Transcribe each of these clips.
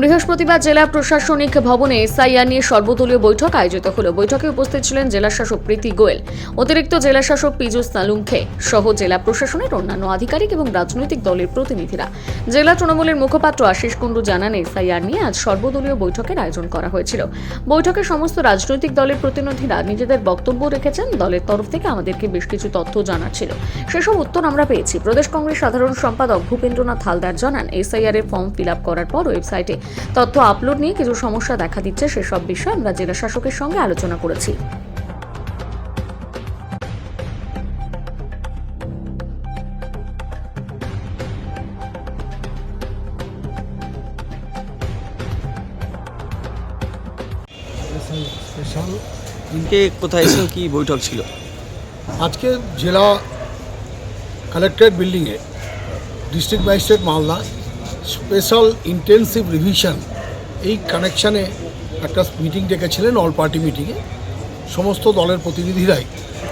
বৃহস্পতিবার জেলা প্রশাসনিক ভবনে এসআইআর নিয়ে সর্বদলীয় বৈঠক আয়োজিত হল। বৈঠকে উপস্থিত ছিলেন জেলা শাসক প্রীতি গোয়েল, অতিরিক্ত জেলা শাসক পীযুষ সালুংখে সহ জেলা প্রশাসনের অন্যান্য আধিকারিক এবং রাজনৈতিক দলের প্রতিনিধিরা। জেলা তৃণমূলের মুখপাত্র আশিস কুণ্ডু জানান, এসআইআর নিয়ে আজ সর্বদলীয় বৈঠকের আয়োজন করা হয়েছিল। বৈঠকে সমস্ত রাজনৈতিক দলের প্রতিনিধিরা নিজেদের বক্তব্য রেখেছেন। দলের তরফ থেকে আমাদেরকে বেশ কিছু তথ্য জানার ছিল। সেসব উত্তর আমরা পেয়েছি। প্রদেশ কংগ্রেস সাধারণ সম্পাদক ভূপেন্দ্রনাথ হালদার জানান, এসআইআর এর ফর্ম ফিল করার পর ওয়েবসাইটে তথ্য আপলোড নিয়ে কিছু সমস্যা দেখা দিচ্ছে সেসব বিষয়ে আমরা জেলা শাসকের সঙ্গে আলোচনা করেছি। কোথায় এসেছেন? কি বৈঠক ছিল? আজকে জেলা কালেক্টরেট বিল্ডিংয়ে district magistrate Malda special intensive revision, এই কানেকশানে একটা মিটিং ডেকেছিলেন, অল পার্টি মিটিংয়ে। সমস্ত দলের প্রতিনিধিরাই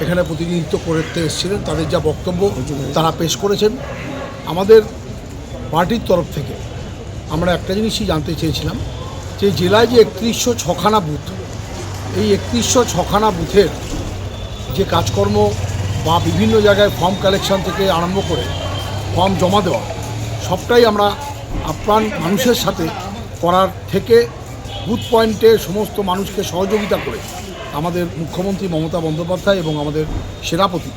এখানে প্রতিনিধিত্ব করতে এসেছিলেন, তাদের যা বক্তব্য তারা পেশ করেছেন। আমাদের পার্টির তরফ থেকে আমরা একটা জিনিসই জানতে চেয়েছিলাম, যে জেলায় যে একত্রিশশো ছখানা বুথ, এই একত্রিশশো ছখানা বুথের যে কাজকর্ম বা বিভিন্ন জায়গায় ফর্ম কালেকশন থেকে আরম্ভ করে ফর্ম জমা দেওয়া, সবটাই আমরা আপ্রাণ মানুষের সাথে করার থেকে বুথ পয়েন্টে সমস্ত মানুষকে সহযোগিতা করে আমাদের মুখ্যমন্ত্রী মমতা বন্দ্যোপাধ্যায় এবং আমাদের সেনাপতি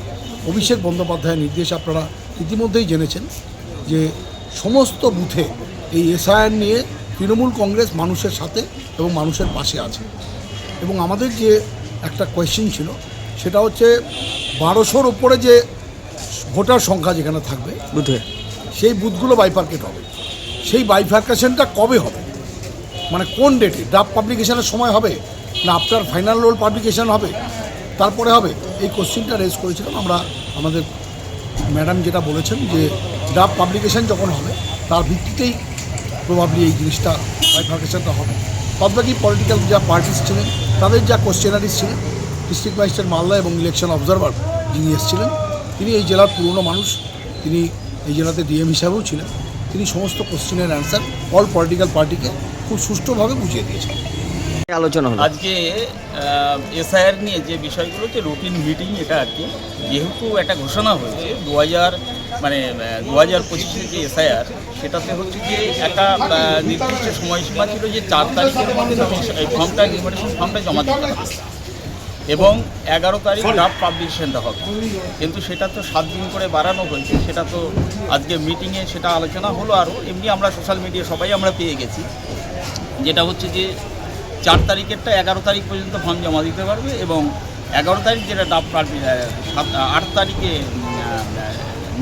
অভিষেক বন্দ্যোপাধ্যায়ের নির্দেশ আপনারা ইতিমধ্যেই জেনেছেন যে সমস্ত বুথে এই এসআইআর নিয়ে তৃণমূল কংগ্রেস মানুষের সাথে এবং মানুষের পাশে আছে। এবং আমাদের যে একটা কোয়েশ্চেন ছিল সেটা হচ্ছে বারোশোর ওপরে যে ভোটার সংখ্যা যেখানে থাকবে বুধে সেই বুথগুলো বাইফার্কেট হবে। সেই বাইফার্কেশনটা কবে হবে? মানে কোন ডেটে ড্রাফট পাবলিকেশনের সময় হবে? না আফটার ফাইনাল রোল পাবলিকেশন হবে? তারপরে হবে? এই কোশ্চেনটা রেজ করেছিলাম আমরা, আমাদের ম্যাডাম যেটা বলেছেন যে ড্রাফট পাবলিকেশন যখন হবে, তার ভিত্তিতেই প্রভাবলি এই জিনিসটা বাইফার্কেশনটা হবে। বাদবাকি পলিটিক্যাল যা পার্টিস ছিলেন, তাদের যা কোশ্চেনারিজ ছিলেন ডিস্ট্রিক্ট ম্যাজিস্ট্রেট মালদা এবং ইলেকশন অবজারভার যিনি এসেছিলেন, তিনি এই জেলার পুরনো মানুষ, তিনি এই জেলাতে ডিএম হিসাবেও ছিলেন। তিনি সমস্ত কোশ্চেনের অ্যান্সার অল পলিটিক্যাল পার্টিকে খুব সুষ্ঠুভাবে বুঝিয়ে দিয়েছেন। আলোচনা হলো? আজকে এসআইআর নিয়ে যে বিষয়গুলো যে রুটিন মিটিং এটা আর কি যেহেতু একটা ঘোষণা হয়েছে দু হাজার মানে দু হাজার পঁচিশের যে এসআইআর সেটাতে হচ্ছে যে একটা নির্দিষ্ট সময়সীমা ছিল যে চার তারিখের মধ্যে ফর্মটা নির্বাচন ফর্মটা জমা দিতে হবে। এবং এগারো তারিখ ড্রাফট পাবলিকেশনটা হবে। কিন্তু সেটা তো সাত দিন করে বাড়ানো হয়েছে সেটা তো আজকে মিটিংয়ে সেটা আলোচনা হলো আরও এমনি আমরা সোশ্যাল মিডিয়া সবাই আমরা পেয়ে গেছি। যেটা হচ্ছে যে চার তারিখেরটা এগারো তারিখ পর্যন্ত ফর্ম জমা দিতে পারবে এবং এগারো তারিখ যেটা ডাব আট তারিখে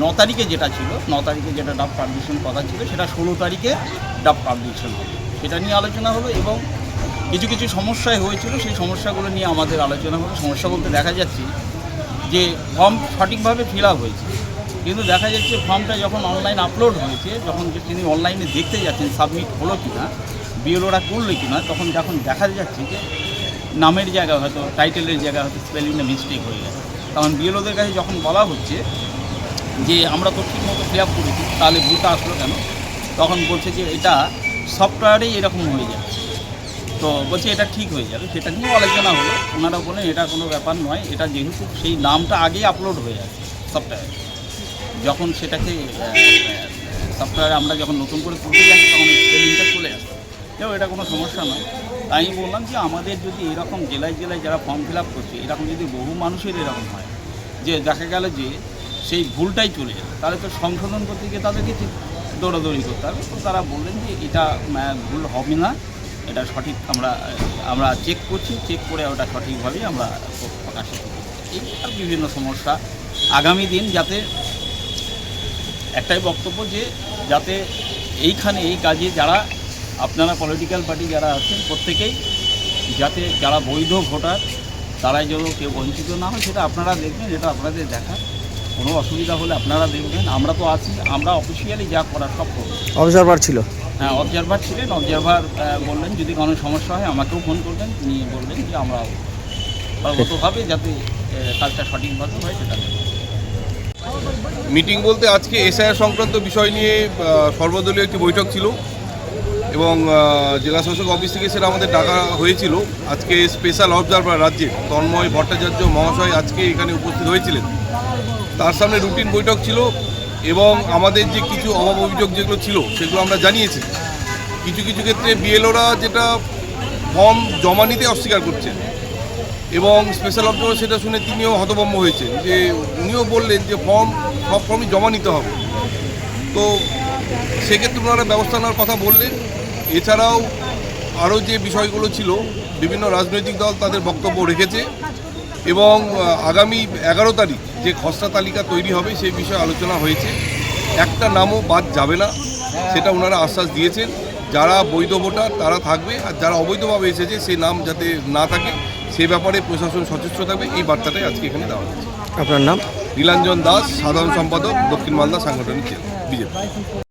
ন তারিখে যেটা ছিল ন তারিখে যেটা ডাব পাবলিকেশন কথা ছিল সেটা ষোলো তারিখে ডাব পাবলিকেশন হবে। সেটা নিয়ে আলোচনা হলো এবং কিছু কিছু সমস্যায় হয়েছিল, সেই সমস্যাগুলো নিয়ে আমাদের আলোচনা হলো। সমস্যা বলতে দেখা যাচ্ছে যে ফর্ম সঠিকভাবে ফিল আপ হয়েছে। কিন্তু দেখা যাচ্ছে ফর্মটা যখন অনলাইন আপলোড হয়েছে, যখন তিনি অনলাইনে দেখতে যাচ্ছেন সাবমিট হলো কি না বিএলওরা করল কি না তখন যখন দেখা যাচ্ছে যে নামের জায়গা হয়তো টাইটেলের জায়গা হয়তো স্পেলিংটা মিস্টেক হয়ে গেছে। তখন বিএলওদের কাছে যখন বলা হচ্ছে যে আমরা তো ঠিক মতো ফিল আপ করেছি, তাহলে ভুলটা আসলো কেন? তখন বলছে যে এটা সফটওয়্যারেই এরকম হয়ে যাচ্ছে। তো বলছে এটা ঠিক হয়ে যাবে। সেটা নিয়েও আলোচনা হলো। ওনারা বলেন এটা কোনো ব্যাপার নয়। এটা যেহেতু সেই নামটা আগেই আপলোড হয়ে আছে সফটওয়্যারে যখন সেটাকে সফটওয়্যারে আমরা যখন নতুন করে তুলতে যাচ্ছি, তখন স্পেলিংটা চলে আসে। কেউ এটা কোনো সমস্যা নয়। তাই বললাম যে আমাদের যদি এরকম জেলায় জেলায় যারা ফর্ম ফিল আপ করছে, এরকম যদি বহু মানুষের এরকম হয়, যে দেখা গেল যে সেই ভুলটাই চলে যাবে তাহলে তো সংশোধন করতে গিয়ে তাদেরকে দৌড়াদৌড়ি করতে হবে। তো তারা বললেন যে এটা ভুল হবে না। এটা সঠিক আমরা আমরা চেক করছি চেক করে ওটা সঠিকভাবেই আমরা প্রকাশিত এই আর বিভিন্ন সমস্যা। আগামী দিন যাতে একটাই বক্তব্য যে, যাতে এইখানে এই কাজে যারা, আপনারা পলিটিক্যাল পার্টি যারা আছেন, প্রত্যেকেই যাতে যারা বৈধ ভোটার, তারাই যেন কেউ বঞ্চিত না হয়, সেটা আপনারা দেখবেন, এটা আপনাদের দেখা কোনো অসুবিধা হলে আপনারা দেখবেন। আমরা তো আছি, আমরা অফিসিয়ালি যা করার সব করব। অবজারভার ছিল। হ্যাঁ অবজারভার ছিলেন অবজারভার বললেন, যদি কোনো সমস্যা হয়, আমাকেও ফোন করবেন, তিনি বলবেন যে আমরা পার্বতভাবে যাতে কাজটা সঠিকভাবে হয়, সেটা মিটিং বলতে আজকে এসআইআর সংক্রান্ত বিষয় নিয়ে সর্বদলীয় একটি বৈঠক ছিল এবং জেলা শাসক অফিস থেকে সেটা আমাদের ডাকা হয়েছিল। আজকে স্পেশাল অবজারভার রাজ্যে তন্ময় ভট্টাচার্য মহাশয় আজকে এখানে উপস্থিত হয়েছিলেন। তার সামনে রুটিন বৈঠক ছিল। এবং আমাদের যে কিছু অভাব অভিযোগ যেগুলো ছিল, সেগুলো আমরা জানিয়েছি। কিছু কিছু ক্ষেত্রে বিএলওরা যেটা ফর্ম জমা নিতে অস্বীকার করছেন এবং স্পেশাল অবজারভার সেটা শুনে তিনিও হতভম্ব হয়েছেন যে উনিও বললেন যে ফর্ম, সব ফর্মই জমা নিতে হবে। তো সেক্ষেত্রে ওনারা ব্যবস্থা নেওয়ার কথা বললেন। এছাড়াও আরও যে বিষয়গুলো ছিল, বিভিন্ন রাজনৈতিক দল তাদের বক্তব্য রেখেছে এবং আগামী এগারো তারিখ যে খসড়া তালিকা তৈরি হবে সেই বিষয়ে আলোচনা হয়েছে। একটা নামও বাদ যাবে না সেটা ওনারা আশ্বাস দিয়েছেন। যারা বৈধ ভোটার তারা থাকবে আর যারা অবৈধভাবে এসেছে সেই নাম যাতে না থাকে সে ব্যাপারে প্রশাসন সচেষ্ট থাকবে। এই বার্তাটাই আজকে এখানে দেওয়া হয়েছে। আপনার নাম? নীলাঞ্জন দাস সাধারণ সম্পাদক দক্ষিণ মালদা সাংগঠনিক জেলা বিজেপি।